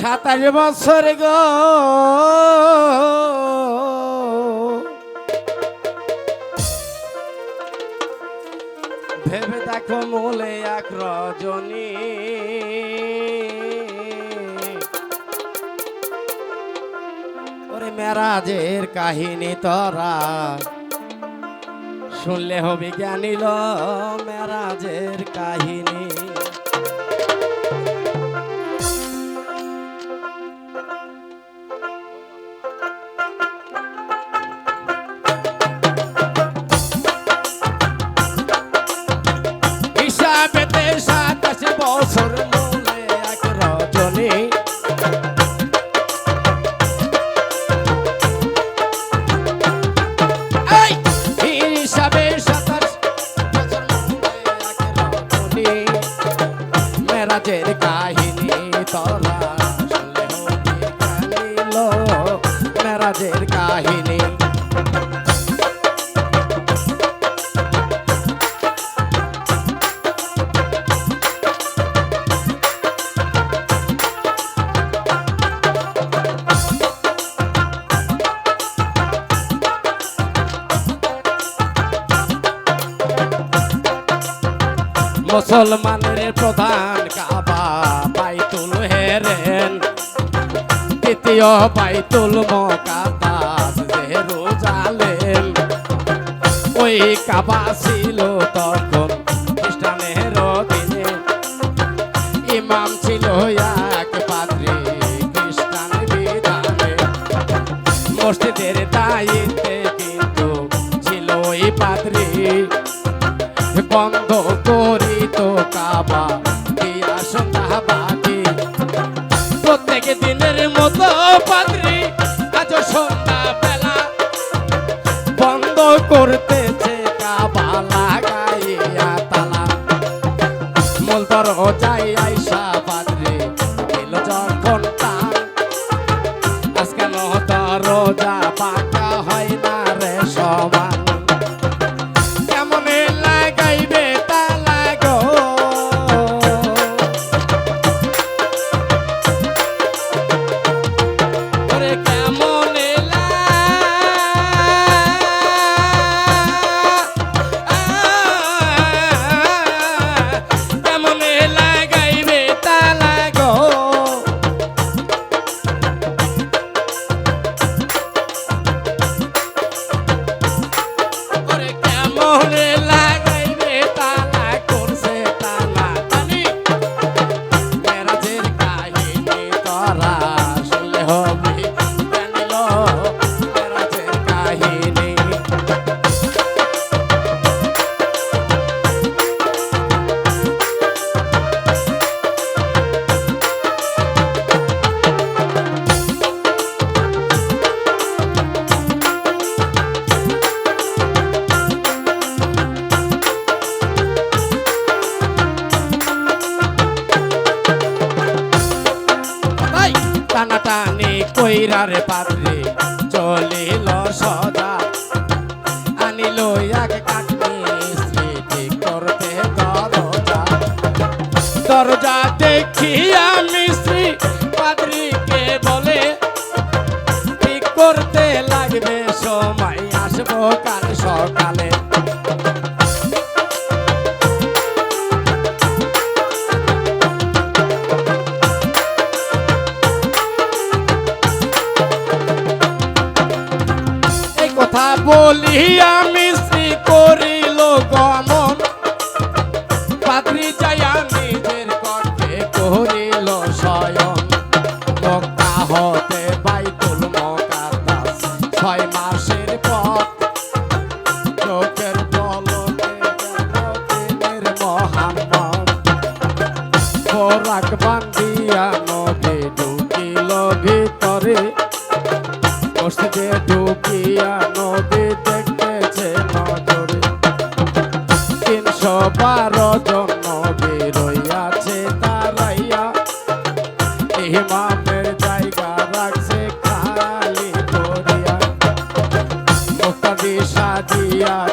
সাতাশ বছর গো। ভেবে দেখো মূলে এক রজনী। ওরে মেরাজের কাহিনী তোরা শুনলে হবে জ্ঞানীল মেরাজের কাহিনী মেরাজের কাহিনী শুনলে মেরাজের কাহিনী মুসলমানের প্রধান কাবা বাইতুল হেরেন। তৃতীয় বাইতুল মকাদাস জেরুজালেম। ওই কাবা ছিল তখন বন্ধ করি তো কাবা দিয়া সন্ধ্যা বাকি। প্রত্যেক দিনের মতো পাদ্রি আজ সন্ধ্যা বন্ধ করতেছে লাগাইয়া তালা। মূল দরজায় আইসা পাদ্রি I'm preparo বলিয়া মিশ্রি করিল গমন। পাত্রী যাইয়া নিজের কণ্ঠে করিল শয়ন মক্কা হতে বাইতুল মকাদ্দাস ছয় মাসের পথ চোখের দিনের মোহাম্মদ খোরাক মসজিদে ঢুকিয়া নদী yeah.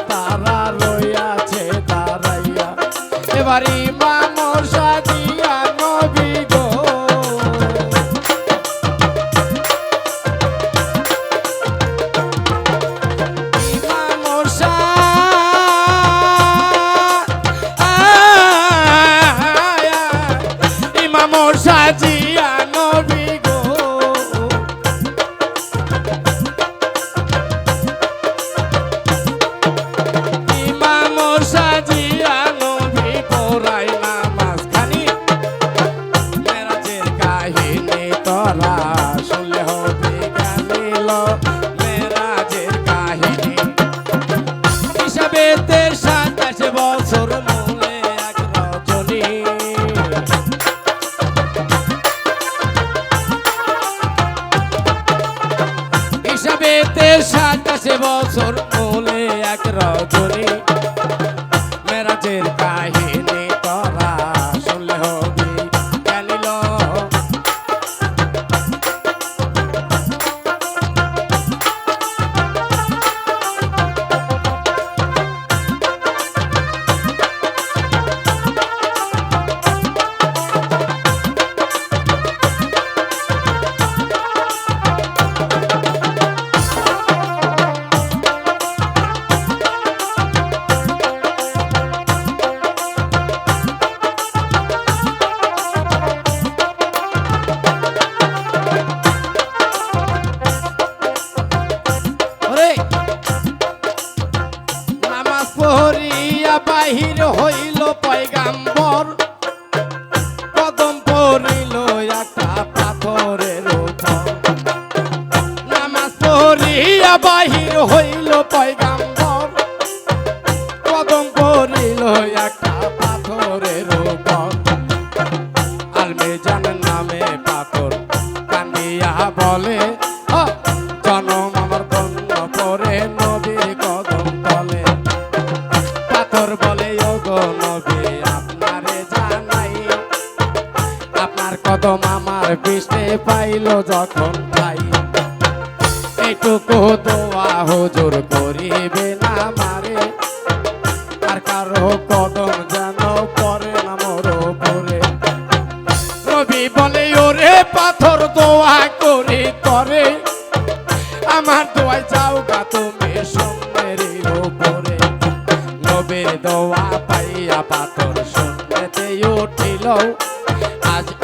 সাতাশে একটা পাথরের আলমেজান নামে পাথর কান্দিয়া বলে "হ, জনম আমার বন্য পরে নবীর কদম তলে। পাথর বলে গো নবী আপনারে জানাই আপনার কদম আমার বৃষ্টি পাইল যখন পাই এইটুকু দোয়া হুজুর করিবে না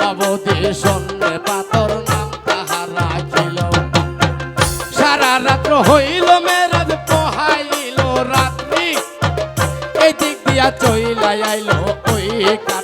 অবধি সন্ধ্যে পাথর নাম তাহার রাখিল সারা রাত্র হইল মেরাজ, পোহাইল রাত্রি। এই দিয়া চইলাই আইলো, ওই কাটি